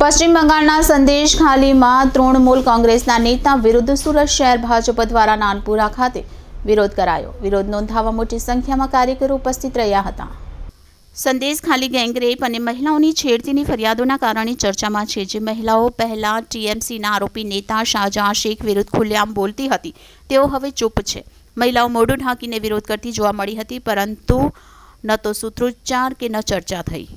પશ્ચિમ બંગાળના સંદેશ ખાલીમાં તૃણમૂલ કોંગ્રેસના નેતા વિરુદ્ધ સુરત શહેર ભાજપ દ્વારા નાનપુરા ખાતે વિરોધ કરાયો. વિરોધ નોંધાવવા મોટી સંખ્યામાં કાર્યકરો ઉપસ્થિત રહ્યા હતા. સંદેશ ખાલી ગેંગરેપ અને મહિલાઓની છેડતીની ફરિયાદોના કારણે ચર્ચામાં છે. જે મહિલાઓ પહેલાં ટીએમસીના આરોપી નેતા શાહજહાં શેખ વિરુદ્ધ ખુલ્લેઆમ બોલતી હતી, તેઓ હવે ચૂપ છે. મહિલાઓ મોઢું ઢાંકીને વિરોધ કરતી જોવા મળી હતી, પરંતુ ન તો સૂત્રોચ્ચાર કે ન ચર્ચા થઈ.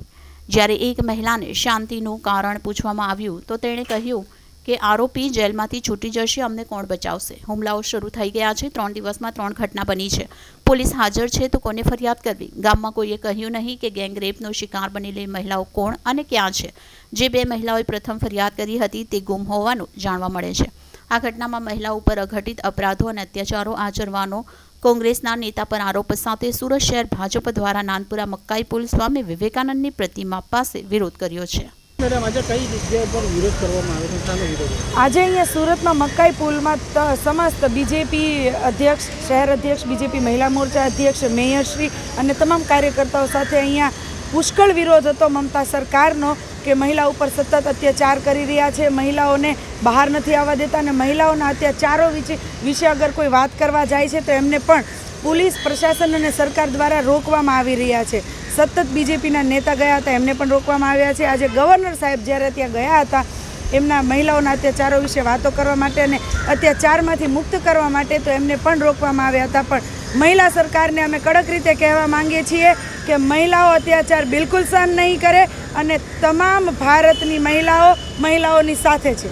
જ્યારે એક મહિલાને શાંતિનું કારણ પૂછવામાં આવ્યું, તો તેણે કહ્યું કે આરોપી જેલમાંથી છૂટી જશે, અમને કોણ બચાવશે? હુમલાઓ શરૂ થઈ ગયા છે, ત્રણ દિવસમાં ત્રણ ઘટના બની છે. પોલીસ હાજર છે, તો કોને ફરિયાદ કરવી? ગામમાં કોઈએ કહ્યું નહીં કે ગેંગરેપનો શિકાર બનેલી મહિલાઓ કોણ અને ક્યાં છે? જે બે મહિલાઓએ પ્રથમ ફરિયાદ કરી હતી, તે ગુમ હોવાનું જાણવા મળે છે. આ ઘટનામાં મહિલાઓ ઉપર અઘટિત અપરાધો અને અત્યાચારો આચરવાનો કોંગ્રેસના નેતા પર આરોપ સાથે સુરત શહેર ભાજપ દ્વારા નાનપુરા મક્કાઈ પુલ સ્વામી વિવેકાનંદની પ્રતિમા પાસે વિરોધ કર્યો છે. મેડમ આજે કઈ જગ્યા પર વિરોધ કરવામાં આવે છે? શાનો વિરોધ આજે અહીંયા સુરતમાં મકાઈ પુલમાં સમસ્ત બીજેપી અધ્યક્ષ શહેર અધ્યક્ષ બીજેપી મહિલા મોરચા અધ્યક્ષ મેયરશ્રી અને તમામ કાર્યકર્તાઓ સાથે અહીંયા પુષ્કળ વિરોધ હતો. મમતા સરકારનો કે મહિલા ઉપર સતત અત્યાચાર કરી રહ્યા છે. મહિલાઓને બહાર નથી આવવા દેતા અને મહિલાઓના અત્યાચારો વિશે વિશે અગર કોઈ વાત કરવા જાય છે, તો એમને પણ પોલીસ, પ્રશાસન અને સરકાર દ્વારા રોકવામાં આવી રહ્યા છે. સતત બીજેપીના નેતા ગયા હતા, એમને પણ રોકવામાં આવ્યા છે. આજે ગવર્નર સાહેબ જ્યારે ત્યાં ગયા હતા, એમના મહિલાઓના અત્યાચારો વિશે વાતો કરવા માટે અને અત્યાચારમાંથી મુક્ત કરવા માટે તો એમને પણ રોકવામાં આવ્યા હતા. પણ મહિલા સરકારને અમે કડક રીતે કહેવા માંગીએ છીએ કે મહિલાઓ અત્યાચાર બિલકુલ સહન નહીં કરે અને તમામ ભારતની મહિલાઓ મહિલાઓની સાથે છે.